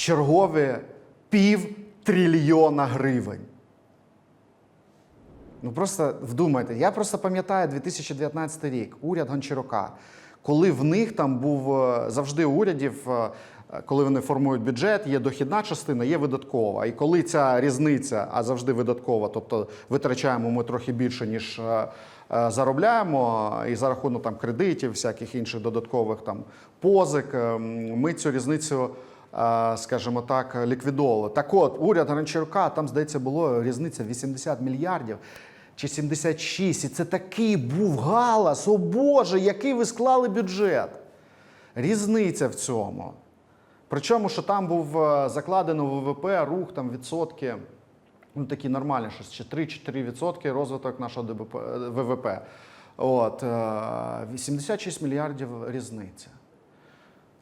чергові пів трильйона гривень. Ну просто вдумайте, я просто пам'ятаю 2019 рік, уряд Гончарука, коли в них там був е, завжди урядів, е, коли вони формують бюджет, є дохідна частина, є видаткова. І коли ця різниця, а завжди видаткова, тобто витрачаємо ми трохи більше, ніж е, заробляємо, і за рахунок там кредитів, всяких інших додаткових там позик, е, ми цю різницю. Е, Скажімо так, ліквідовували. Так от, уряд Гончарука, там, здається, було різниця 80 мільярдів чи 76. І це такий був галас. О Боже, який ви склали бюджет. Різниця в цьому. Причому, що там був е, закладено ВВП рух там відсотки, ну такі нормальні, щось чи 3-4 відсотки розвиток нашого ДБП, е, ВВП. От, е, 86 мільярдів різниця.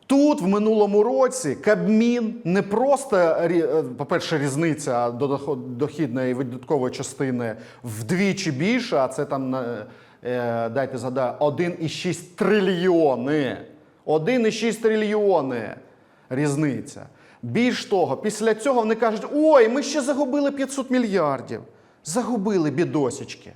Тут в минулому році Кабмін не просто е, по-перше, різниця до дохідної і видаткової частини вдвічі більше, а це там е, дайте згадаю, 1,6 трильйони. 1,6 трильйони різниця. Більш того, після цього вони кажуть: ой, ми ще загубили 500 мільярдів. Загубили бідосічки.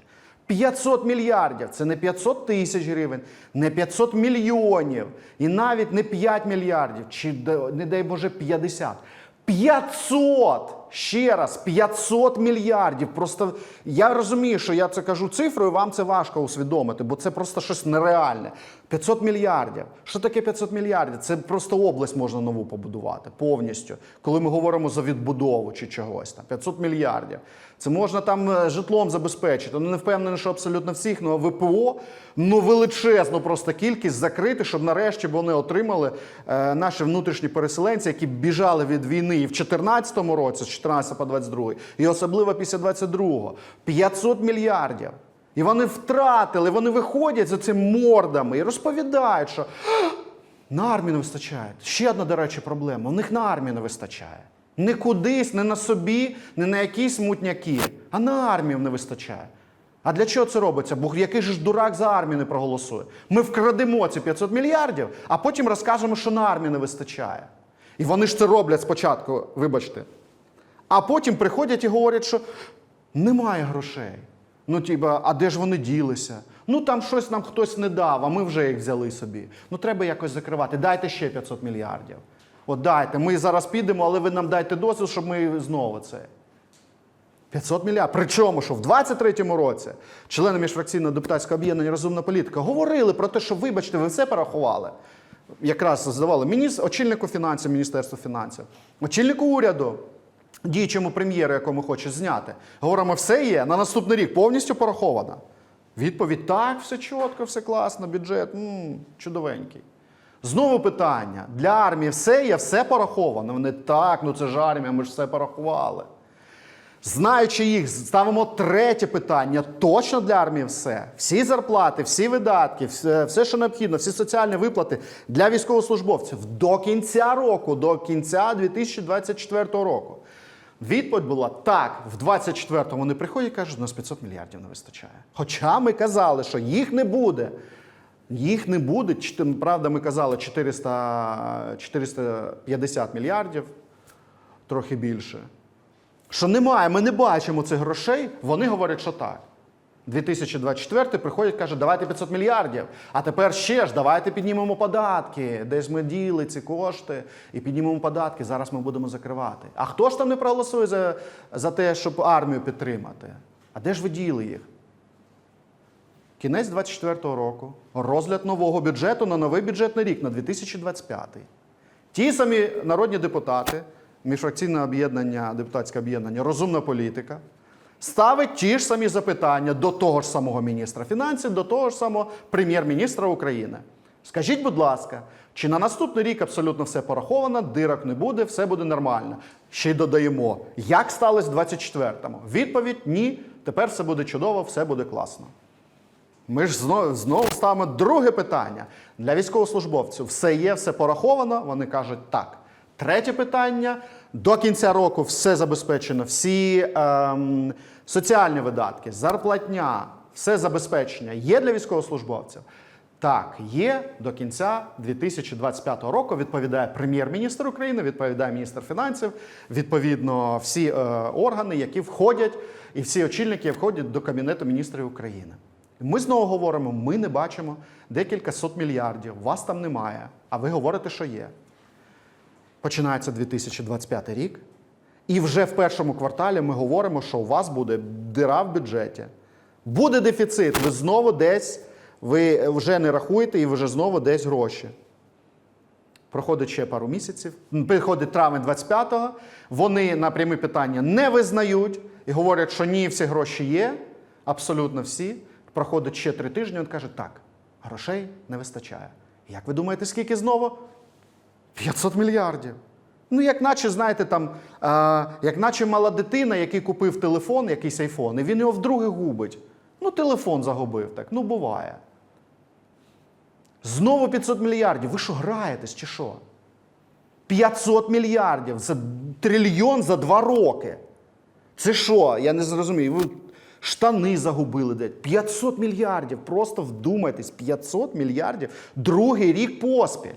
500 мільярдів це не 500 тисяч гривень, не 500 мільйонів, і навіть не 5 мільярдів, чи не дай Боже 50. 500! Ще раз, 500 мільярдів. Просто я розумію, що я це кажу цифрою, вам це важко усвідомити, бо це просто щось нереальне. 500 мільярдів. Що таке 500 мільярдів? Це просто область можна нову побудувати повністю. Коли ми говоримо за відбудову чи чогось там. 500 мільярдів. Це можна там е, житлом забезпечити. Ну не впевнений, що абсолютно всіх, ну а ВПО ну величезну просто кількість закрити, щоб нарешті вони отримали е, наші внутрішні переселенці, які біжали від війни і в 2014 році, 14 по 22, і особливо після 22-го. 500 мільярдів. І вони втратили, вони виходять за цими мордами і розповідають, що на армію не вистачає. Ще одна, до речі, проблема. У них на армію не вистачає. Не кудись, не на собі, не на якісь мутняки, а на армію не вистачає. А для чого це робиться? Бо який ж дурак за армію не проголосує? Ми вкрадемо ці 500 мільярдів, а потім розкажемо, що на армію не вистачає. І вони ж це роблять спочатку, вибачте. А потім приходять і говорять, що немає грошей. Ну, тіба, а де ж вони ділися? Ну там щось нам хтось не дав, а ми вже їх взяли собі. Ну треба якось закривати. Дайте ще 500 мільярдів. От дайте, ми зараз підемо, але ви нам дайте дозвіл, щоб ми знову це. 500 мільярдів. Причому, що в 23-му році члени міжфракційного депутатського об'єднання Розумна політика говорили про те, що, вибачте, ви все порахували. Якраз здавали міністр, очільнику фінансів, Міністерства фінансів, очільнику уряду, діючому прем'єру, якому хочуть зняти. Говоримо, все є, на наступний рік повністю пораховано. Відповідь: так, все чітко, все класно, бюджет м, чудовенький. Знову питання: для армії все є, все пораховано. Вони так, ну це ж армія, ми ж все порахували. Знаючи їх, ставимо третє питання. Точно для армії все. Всі зарплати, всі видатки, все, все, що необхідно, всі соціальні виплати для військовослужбовців до кінця року, до кінця 2024 року. Відповідь була так, в 24-му вони приходять і кажуть, у нас 500 мільярдів не вистачає. Хоча ми казали, що їх не буде. Їх не буде. Правда, ми казали 400, 450 мільярдів, трохи більше. Що немає, ми не бачимо цих грошей, вони говорять, що так. 2024 приходять, каже, давайте 500 мільярдів. А тепер ще ж давайте піднімемо податки. Десь ми діли ці кошти і піднімемо податки. Зараз ми будемо закривати. А хто ж там не проголосує за, за те, щоб армію підтримати? А де ж ви діли їх? Кінець 24 року, розгляд нового бюджету на новий бюджетний рік на 2025. Ті самі народні депутати, міжфракційне об'єднання, депутатське об'єднання, розумна політика, ставить ті ж самі запитання до того ж самого міністра фінансів, до того ж самого прем'єр-міністра України. Скажіть, будь ласка, чи на наступний рік абсолютно все пораховано, дирок не буде, все буде нормально? Ще й додаємо, як сталося в 24-му? Відповідь ні. Тепер все буде чудово, все буде класно. Ми ж знову, знову ставимо друге питання. Для військовослужбовців все є, все пораховано. Вони кажуть так. Третє питання: до кінця року все забезпечено, всі ем, соціальні видатки, зарплатня, все забезпечення є для військовослужбовців. Так, є до кінця 2025 року. Відповідає прем'єр-міністр України, відповідає міністр фінансів, відповідно, всі е, органи, які входять, і всі очільники входять до Кабінету міністрів України. Ми знову говоримо: ми не бачимо декілька сот мільярдів. Вас там немає, а ви говорите, що є. Починається 2025 рік, і вже в першому кварталі ми говоримо, що у вас буде дира в бюджеті. Буде дефіцит, ви знову десь, ви вже не рахуєте і вже знову десь гроші. Проходить ще пару місяців. Приходить травень 25-го. Вони на прямі питання не визнають і говорять, що ні, всі гроші є, абсолютно всі. Проходить ще три тижні. Він каже, так, грошей не вистачає. Як ви думаєте, скільки знову? 500 мільярдів. Ну, як наче, знаєте, там, а, як наче мала дитина, який купив телефон, якийсь айфон, і він його вдруге губить. Ну, телефон загубив так. Ну, буває. Знову 500 мільярдів. Ви що граєтесь чи що? 500 мільярдів. Це трильйон за два роки. Це що? Я не зрозумію. Ви штани загубили де. 500 мільярдів. Просто вдумайтесь, 500 мільярдів другий рік поспіль.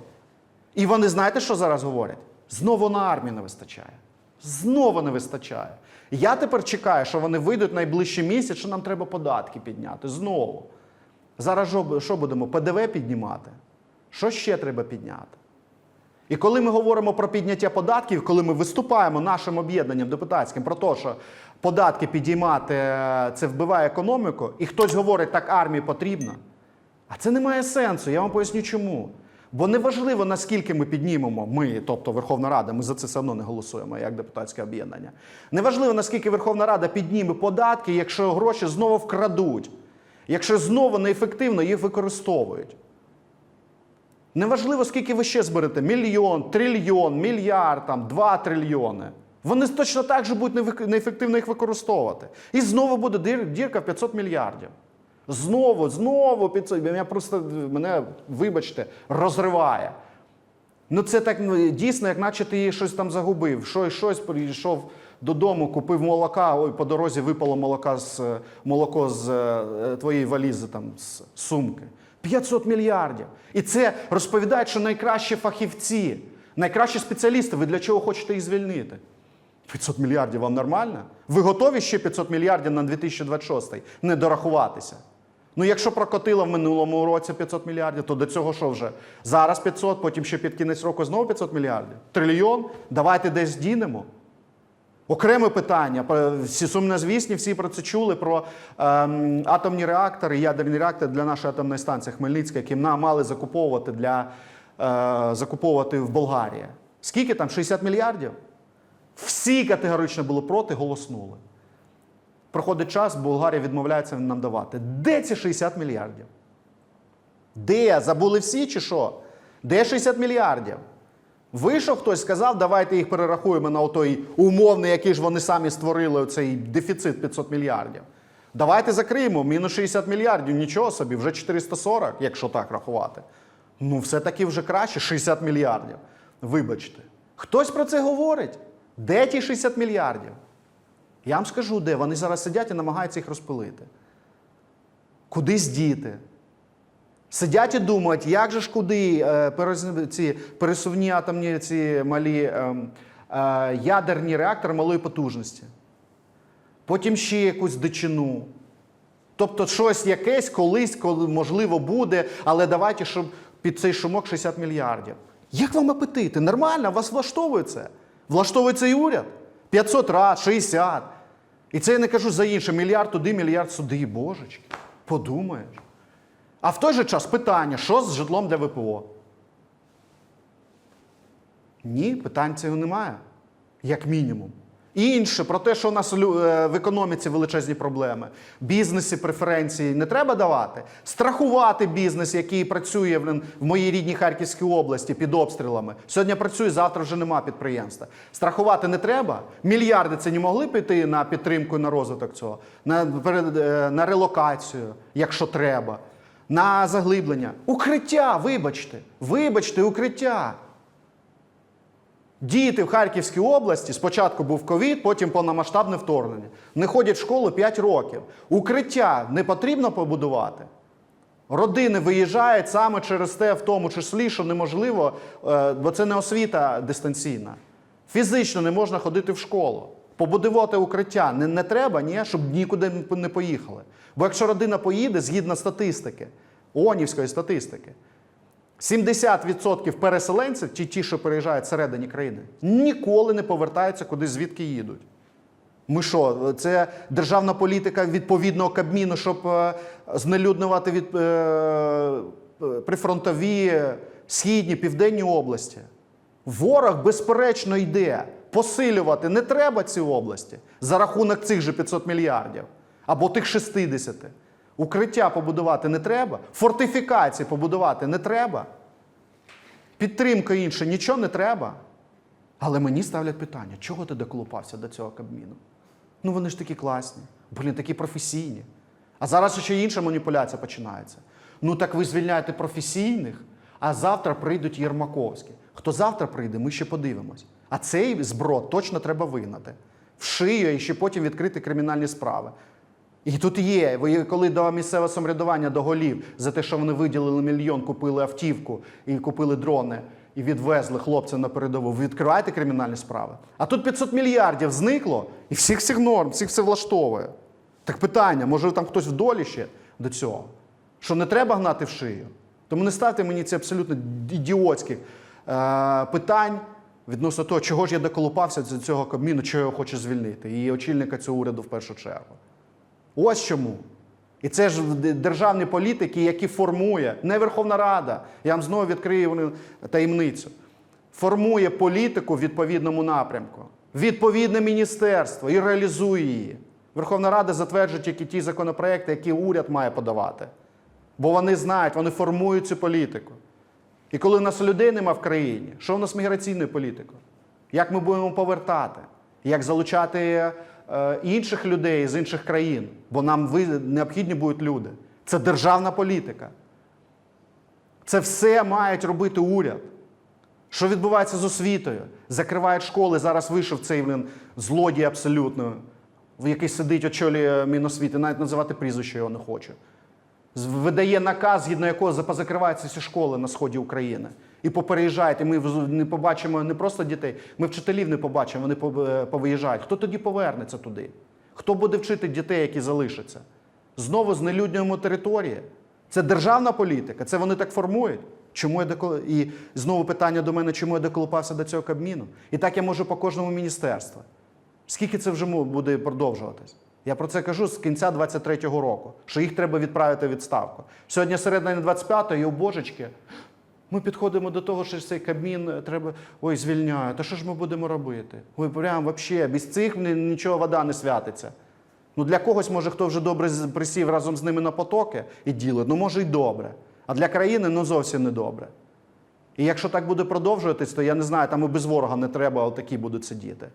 І вони знаєте, що зараз говорять? Знову на армію не вистачає. Знову не вистачає. Я тепер чекаю, що вони вийдуть найближчий місяць, що нам треба податки підняти. Знову. Зараз що- будемо? ПДВ піднімати? Що ще треба підняти? І коли ми говоримо про підняття податків, коли ми виступаємо нашим об'єднанням депутатським про те, що податки підіймати е, це вбиває економіку, і хтось говорить, так армії потрібно. А це не має сенсу. Я вам поясню чому. Бо неважливо, наскільки ми піднімемо, ми, тобто Верховна Рада, ми за це все одно не голосуємо як депутатське об'єднання. Неважливо, наскільки Верховна Рада підніме податки, якщо гроші знову вкрадуть, якщо знову неефективно їх використовують. Неважливо, скільки ви ще зберете: мільйон, трильйон, мільярд, там, два трильйони. Вони точно так же будуть неефективно їх використовувати. І знову буде дірка в 500 мільярдів. Знову, знову 500. Мене просто, мене, вибачте, розриває. Ну, це так ну, дійсно, як наче ти щось там загубив. Щось, щось прийшов додому, купив молока, ой, по дорозі випало молока з, е, молоко з е, твоєї валізи, там, з сумки. 500 мільярдів. І це розповідають, що найкращі фахівці, найкращі спеціалісти. Ви для чого хочете їх звільнити? 500 мільярдів вам нормально? Ви готові ще 500 мільярдів на 2026 не дорахуватися? Ну, якщо прокотило в минулому році 500 мільярдів, то до цього що вже? Зараз 500, потім ще під кінець року знову 500 мільярдів. Трильйон? Давайте десь дінемо. Окреме питання. Всі сумнозвісні, всі про це чули про ем, атомні реактори, ядерні реактори для нашої атомної станції Хмельницька, які нам мали закуповувати для е, закуповувати в Болгарії. Скільки там? 60 мільярдів? Всі категорично були проти, голоснули. Проходить час, Болгарія відмовляється нам давати. Де ці 60 мільярдів? Де? Забули всі чи що? Де 60 мільярдів? Вийшов хтось, сказав, давайте їх перерахуємо на той умовний, який ж вони самі створили, цей дефіцит 500 мільярдів. Давайте закриємо, мінус 60 мільярдів, нічого собі, вже 440, якщо так рахувати. Ну, все-таки вже краще 60 мільярдів. Вибачте. Хтось про це говорить. Де ті 60 мільярдів? Я вам скажу, де. Вони зараз сидять і намагаються їх розпилити. Кудись діти. Сидять і думають, як же ж куди е, ці пересувні атомні ці малі ем, е, ядерні реактори малої потужності. Потім ще якусь дичину. Тобто щось якесь колись, коли можливо буде, але давайте, щоб під цей шумок 60 мільярдів. Як вам апетити? Нормально, вас влаштовує це? Влаштовує цей уряд? 500 раз, 60. І це я не кажу за інше. Мільярд туди, мільярд сюди. Божечки, подумаєш. А в той же час питання: що з житлом для ВПО? Ні, питань цього немає, як мінімум. Інше про те, що у нас е, в економіці величезні проблеми, бізнесі преференції не треба давати. Страхувати бізнес, який працює в моїй рідній Харківській області під обстрілами. Сьогодні працює, завтра вже нема підприємства. Страхувати не треба. Мільярди це не могли піти на підтримку і на розвиток цього, на, е, на релокацію, якщо треба, на заглиблення. Укриття, вибачте, вибачте, укриття. Діти в Харківській області спочатку був ковід, потім повномасштабне вторгнення. Не ходять в школу 5 років. Укриття не потрібно побудувати. Родини виїжджають саме через те, в тому числі, що неможливо, е, бо це не освіта дистанційна. Фізично не можна ходити в школу. Побудувати укриття не, не треба, ні, щоб нікуди не поїхали. Бо якщо родина поїде, згідно статистики, ООНівської статистики, 70% переселенців, ті, ті, що переїжджають всередині країни, ніколи не повертаються куди звідки їдуть. Ми що, це державна політика відповідного Кабміну, щоб е, знелюднувати від, е, е, прифронтові східні, південні області. Ворог, безперечно, йде. Посилювати не треба ці області за рахунок цих же 500 мільярдів або тих 60. Укриття побудувати не треба, фортифікації побудувати не треба. Підтримка інша, нічого не треба. Але мені ставлять питання, чого ти доколупався до цього Кабміну? Ну вони ж такі класні, блін, такі професійні. А зараз ще інша маніпуляція починається. Ну так ви звільняєте професійних, а завтра прийдуть Єрмаковські. Хто завтра прийде, ми ще подивимось. А цей зброд точно треба вигнати. В шию і ще потім відкрити кримінальні справи. І тут є, коли до місцевого самоврядування, до голів, за те, що вони виділили мільйон, купили автівку і купили дрони, і відвезли хлопців на передову, ви відкриваєте кримінальні справи. А тут 500 мільярдів зникло, і всіх всіх норм, всіх все влаштовує. Так питання, може там хтось в долі ще до цього? Що не треба гнати в шию? Тому не ставте мені ці абсолютно ідіотських е, питань відносно того, чого ж я доколупався до цього кабміну, чого я хочу звільнити, і очільника цього уряду в першу чергу. Ось чому. І це ж державні політики, які формує не Верховна Рада. Я вам знову відкрию таємницю. Формує політику в відповідному напрямку, відповідне міністерство і реалізує її. Верховна Рада затверджує тільки ті законопроекти, які уряд має подавати. Бо вони знають, вони формують цю політику. І коли у нас людей нема в країні, що у нас міграційною політикою? Як ми будемо повертати? Як залучати інших людей з інших країн? Бо нам необхідні будуть люди. Це державна політика. Це все мають робити уряд. Що відбувається з освітою? Закривають школи. Зараз вийшов цей він злодій абсолютно, який сидить очолює Міносвіти, навіть називати прізвище його не хочу. Видає наказ, згідно якого запозакриваються всі школи на сході України. І попереїжджають, і ми не побачимо не просто дітей, ми вчителів не побачимо, вони е, повиїжджають. Хто тоді повернеться туди? Хто буде вчити дітей, які залишаться? Знову знелюднюємо території. Це державна політика, це вони так формують. Чому я докол... І знову питання до мене, чому я доколупався до цього Кабміну? І так я можу по кожному міністерству. Скільки це вже буде продовжуватись? Я про це кажу з кінця 23-го року, що їх треба відправити у відставку. Сьогодні середина 25-го, і о божечки, ми підходимо до того, що цей Кабмін е, треба ой, звільняє. Та що ж ми будемо робити? Ой, прям взагалі, без цих нічого вода не святиться. Ну для когось, може, хто вже добре присів разом з ними на потоки і ділить, ну може й добре. А для країни ну зовсім не добре. І якщо так буде продовжуватись, то я не знаю, там і без ворога не треба, а такі будуть сидіти.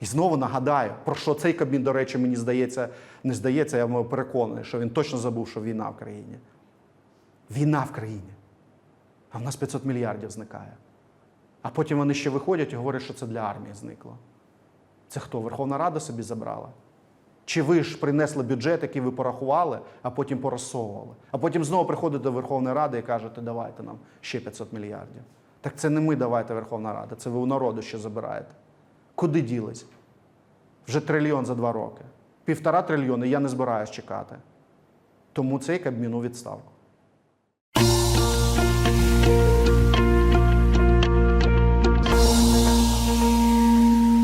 І знову нагадаю, про що цей Кабмін, до речі, мені здається, не здається, я переконаний, що він точно забув, що війна в країні. Війна в країні. А в нас 500 мільярдів зникає. А потім вони ще виходять і говорять, що це для армії зникло. Це хто? Верховна Рада собі забрала? Чи ви ж принесли бюджет, який ви порахували, а потім порозсовували? А потім знову приходите до Верховної Ради і кажете, давайте нам ще 500 мільярдів. Так це не ми давайте Верховна Рада, це ви у народу ще забираєте. Куди ділись? Вже трильйон за два роки. Півтора трильйони я не збираюсь чекати. Тому цей Кабмін у відставку.